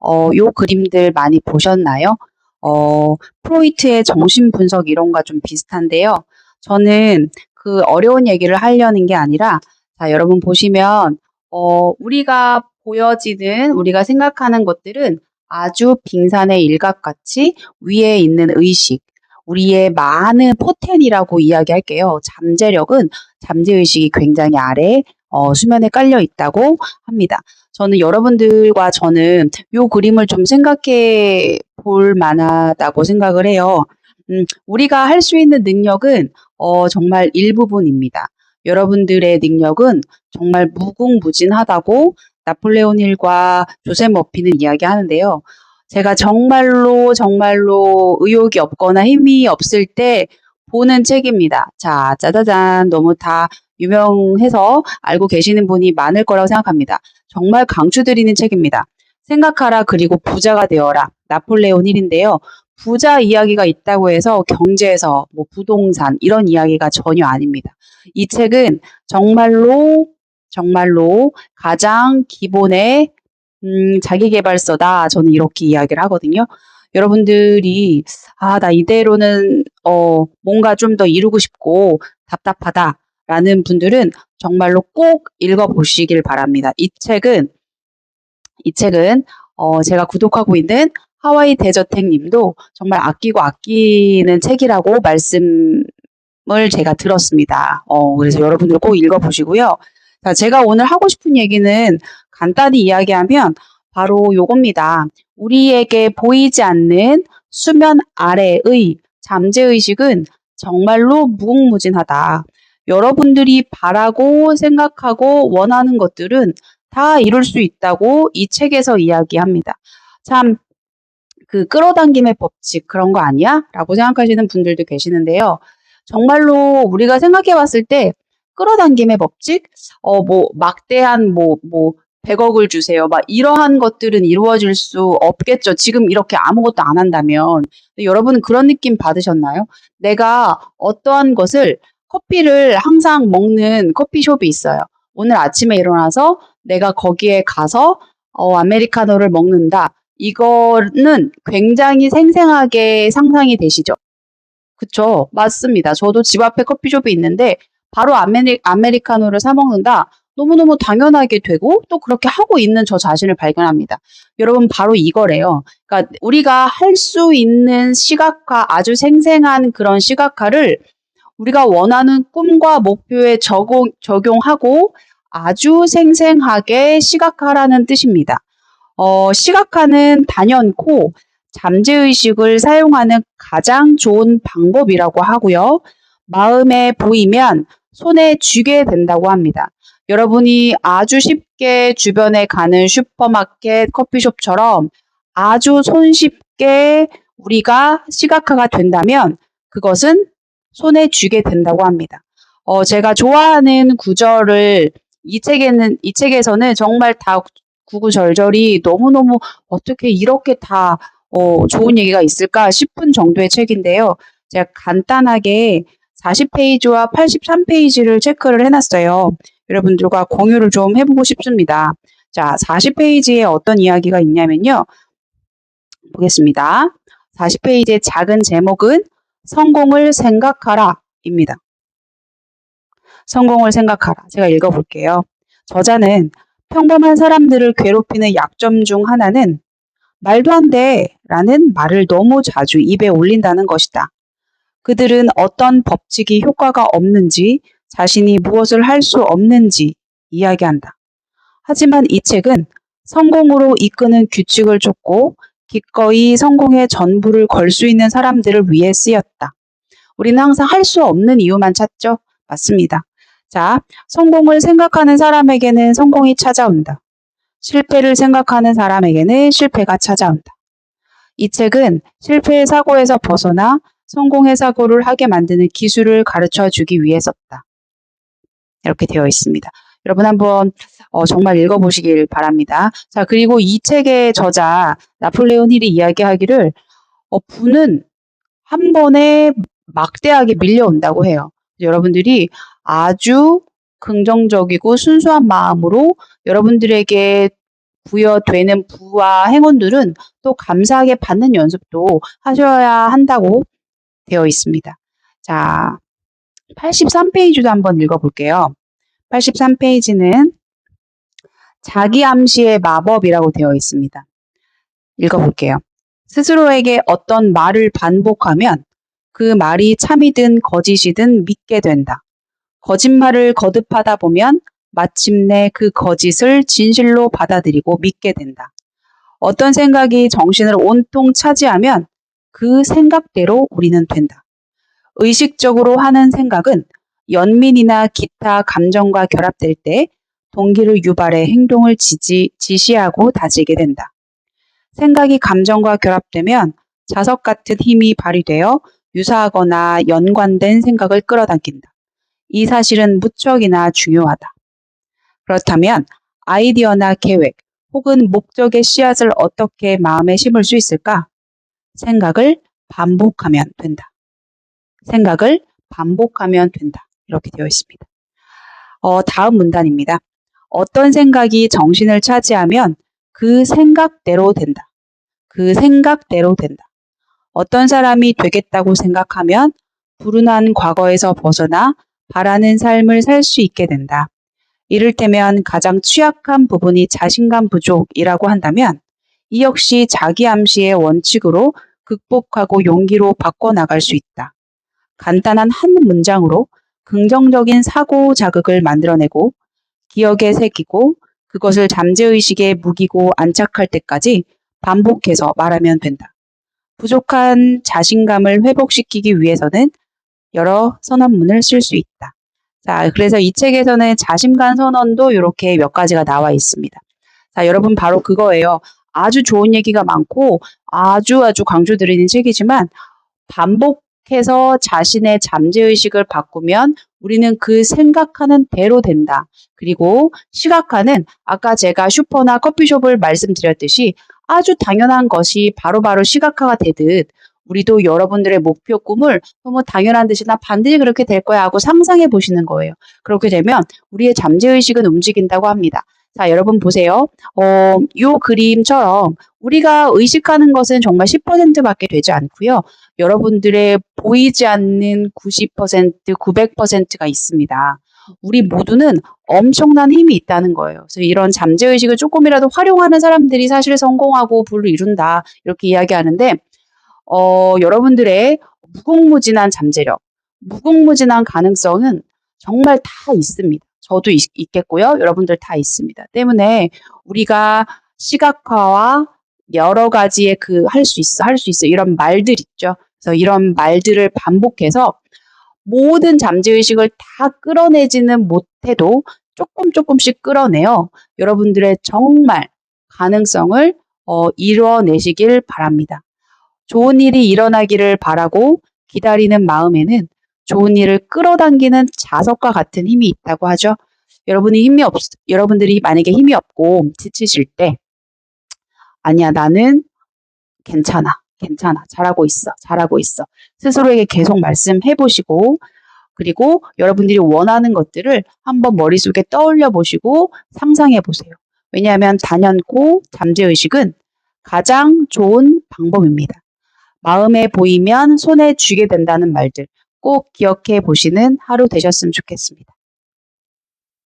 어, 요 그림들 많이 보셨나요? 어, 프로이트의 정신 분석 이론과 좀 비슷한데요. 저는 그 어려운 얘기를 하려는 게 아니라, 자, 여러분 보시면, 어, 우리가 보여지는, 우리가 생각하는 것들은 아주 빙산의 일각같이 위에 있는 의식, 우리의 많은 포텐이라고 이야기할게요. 잠재력은 잠재의식이 굉장히 아래 어, 수면에 깔려 있다고 합니다. 저는 여러분들과 저는 요 그림을 좀 생각해 볼 만하다고 생각을 해요. 음, 우리가 할 수 있는 능력은 어, 정말 일부분입니다. 여러분들의 능력은 정말 무궁무진하다고 나폴레온 힐과 조셉 머피는 이야기하는데요. 제가 정말로 정말로 의욕이 없거나 힘이 없을 때 보는 책입니다. 자, 짜자잔. 너무 다 유명해서 알고 계시는 분이 많을 거라고 생각합니다. 정말 강추드리는 책입니다. 생각하라 그리고 부자가 되어라. 나폴레온 힐인데요. 부자 이야기가 있다고 해서 경제에서 뭐 부동산 이런 이야기가 전혀 아닙니다. 이 책은 정말로 정말로 가장 기본의 음, 자기계발서다. 저는 이렇게 이야기를 하거든요. 여러분들이 아, 나 이대로는 어, 뭔가 좀 더 이루고 싶고 답답하다 라는 분들은 정말로 꼭 읽어보시길 바랍니다. 이 책은 이 책은 어, 제가 구독하고 있는 하와이 대저택 님도 정말 아끼고 아끼는 책이라고 말씀을 제가 들었습니다. 어, 그래서 여러분들 꼭 읽어보시고요. 자, 제가 오늘 하고 싶은 얘기는 간단히 이야기하면 바로 요겁니다. 우리에게 보이지 않는 수면 아래의 잠재의식은 정말로 무궁무진하다. 여러분들이 바라고 생각하고 원하는 것들은 다 이룰 수 있다고 이 책에서 이야기합니다. 참, 그 끌어당김의 법칙 그런 거 아니야? 라고 생각하시는 분들도 계시는데요. 정말로 우리가 생각해 봤을 때 끌어당김의 법칙? 어, 뭐, 막대한 뭐, 뭐, 100억을 주세요. 막 이러한 것들은 이루어질 수 없겠죠. 지금 이렇게 아무것도 안 한다면. 여러분은 그런 느낌 받으셨나요? 내가 어떠한 것을 커피를 항상 먹는 커피숍이 있어요. 오늘 아침에 일어나서 내가 거기에 가서 어, 아메리카노를 먹는다. 이거는 굉장히 생생하게 상상이 되시죠? 그쵸? 맞습니다. 저도 집 앞에 커피숍이 있는데 바로 아메리, 아메리카노를 사 먹는다. 너무너무 당연하게 되고 또 그렇게 하고 있는 저 자신을 발견합니다. 여러분 바로 이거래요. 그러니까 우리가 할 수 있는 시각화 아주 생생한 그런 시각화를 우리가 원하는 꿈과 목표에 적용, 적용하고 아주 생생하게 시각화라는 뜻입니다. 어, 시각화는 단연코 잠재의식을 사용하는 가장 좋은 방법이라고 하고요. 마음에 보이면 손에 쥐게 된다고 합니다. 여러분이 아주 쉽게 주변에 가는 슈퍼마켓, 커피숍처럼 아주 손쉽게 우리가 시각화가 된다면 그것은 손에 쥐게 된다고 합니다. 어, 제가 좋아하는 구절을 이 책에는, 이 책에서는 정말 다 구구절절이 너무너무 어떻게 이렇게 다 어, 좋은 얘기가 있을까 싶은 정도의 책인데요. 제가 간단하게 40페이지와 83페이지를 체크를 해놨어요. 여러분들과 공유를 좀 해보고 싶습니다. 자, 40페이지에 어떤 이야기가 있냐면요. 보겠습니다. 40페이지의 작은 제목은 성공을 생각하라 입니다. 성공을 생각하라. 제가 읽어볼게요. 저자는 평범한 사람들을 괴롭히는 약점 중 하나는 말도 안 돼 라는 말을 너무 자주 입에 올린다는 것이다. 그들은 어떤 법칙이 효과가 없는지 자신이 무엇을 할 수 없는지 이야기한다. 하지만 이 책은 성공으로 이끄는 규칙을 쫓고 기꺼이 성공의 전부를 걸 수 있는 사람들을 위해 쓰였다. 우리는 항상 할 수 없는 이유만 찾죠? 맞습니다. 자, 성공을 생각하는 사람에게는 성공이 찾아온다. 실패를 생각하는 사람에게는 실패가 찾아온다. 이 책은 실패의 사고에서 벗어나 성공의 사고를 하게 만드는 기술을 가르쳐 주기 위해 썼다. 이렇게 되어 있습니다. 여러분 한번 어, 정말 읽어보시길 바랍니다. 자 그리고 이 책의 저자 나폴레온 힐이 이야기하기를 어, 부는 한 번에 막대하게 밀려온다고 해요. 여러분들이 아주 긍정적이고 순수한 마음으로 여러분들에게 부여되는 부와 행운들은 또 감사하게 받는 연습도 하셔야 한다고 되어 있습니다. 자, 83페이지도 한번 읽어볼게요. 83페이지는 자기 암시의 마법이라고 되어 있습니다. 읽어볼게요. 스스로에게 어떤 말을 반복하면 그 말이 참이든 거짓이든 믿게 된다. 거짓말을 거듭하다 보면 마침내 그 거짓을 진실로 받아들이고 믿게 된다. 어떤 생각이 정신을 온통 차지하면 그 생각대로 우리는 된다. 의식적으로 하는 생각은 연민이나 기타 감정과 결합될 때 동기를 유발해 행동을 지지, 지시하고 다지게 된다. 생각이 감정과 결합되면 자석 같은 힘이 발휘되어 유사하거나 연관된 생각을 끌어당긴다. 이 사실은 무척이나 중요하다. 그렇다면 아이디어나 계획 혹은 목적의 씨앗을 어떻게 마음에 심을 수 있을까? 생각을 반복하면 된다. 생각을 반복하면 된다. 이렇게 되어 있습니다. 어, 다음 문단입니다. 어떤 생각이 정신을 차지하면 그 생각대로 된다. 그 생각대로 된다. 어떤 사람이 되겠다고 생각하면 불운한 과거에서 벗어나 바라는 삶을 살 수 있게 된다. 이를테면 가장 취약한 부분이 자신감 부족이라고 한다면 이 역시 자기 암시의 원칙으로 극복하고 용기로 바꿔나갈 수 있다. 간단한 한 문장으로 긍정적인 사고 자극을 만들어내고 기억에 새기고 그것을 잠재의식에 묵이고 안착할 때까지 반복해서 말하면 된다. 부족한 자신감을 회복시키기 위해서는 여러 선언문을 쓸 수 있다. 자, 그래서 이 책에서는 자신감 선언도 이렇게 몇 가지가 나와 있습니다. 자, 여러분 바로 그거예요. 아주 좋은 얘기가 많고 아주 아주 강조드리는 책이지만 반복 해서 자신의 잠재의식을 바꾸면 우리는 그 생각하는 대로 된다. 그리고 시각화는 아까 제가 슈퍼나 커피숍을 말씀드렸듯이 아주 당연한 것이 바로바로 바로 시각화가 되듯 우리도 여러분들의 목표 꿈을 너무 당연한 듯이나 반드시 그렇게 될 거야 하고 상상해 보시는 거예요. 그렇게 되면 우리의 잠재의식은 움직인다고 합니다. 자, 여러분 보세요. 어, 요 그림처럼 우리가 의식하는 것은 정말 10%밖에 되지 않고요. 여러분들의 보이지 않는 90%, 900%가 있습니다. 우리 모두는 엄청난 힘이 있다는 거예요. 그래서 이런 잠재의식을 조금이라도 활용하는 사람들이 사실 성공하고 부를 이룬다. 이렇게 이야기하는데, 어, 여러분들의 무궁무진한 잠재력, 무궁무진한 가능성은 정말 다 있습니다. 저도 있, 있겠고요. 여러분들 다 있습니다. 때문에 우리가 시각화와 여러 가지의 그 할 수 있어, 할 수 있어 이런 말들 있죠. 그래서 이런 말들을 반복해서 모든 잠재의식을 다 끌어내지는 못해도 조금 조금씩 끌어내요. 여러분들의 정말 가능성을 어, 이뤄내시길 바랍니다. 좋은 일이 일어나기를 바라고 기다리는 마음에는 좋은 일을 끌어당기는 자석과 같은 힘이 있다고 하죠. 여러분이 힘이 없, 여러분들이 만약에 힘이 없고 지치실 때, 아니야, 나는 괜찮아. 괜찮아. 잘하고 있어. 잘하고 있어. 스스로에게 계속 말씀해 보시고, 그리고 여러분들이 원하는 것들을 한번 머릿속에 떠올려 보시고 상상해 보세요. 왜냐하면 단연코 잠재의식은 가장 좋은 방법입니다. 마음에 보이면 손에 쥐게 된다는 말들 꼭 기억해 보시는 하루 되셨으면 좋겠습니다.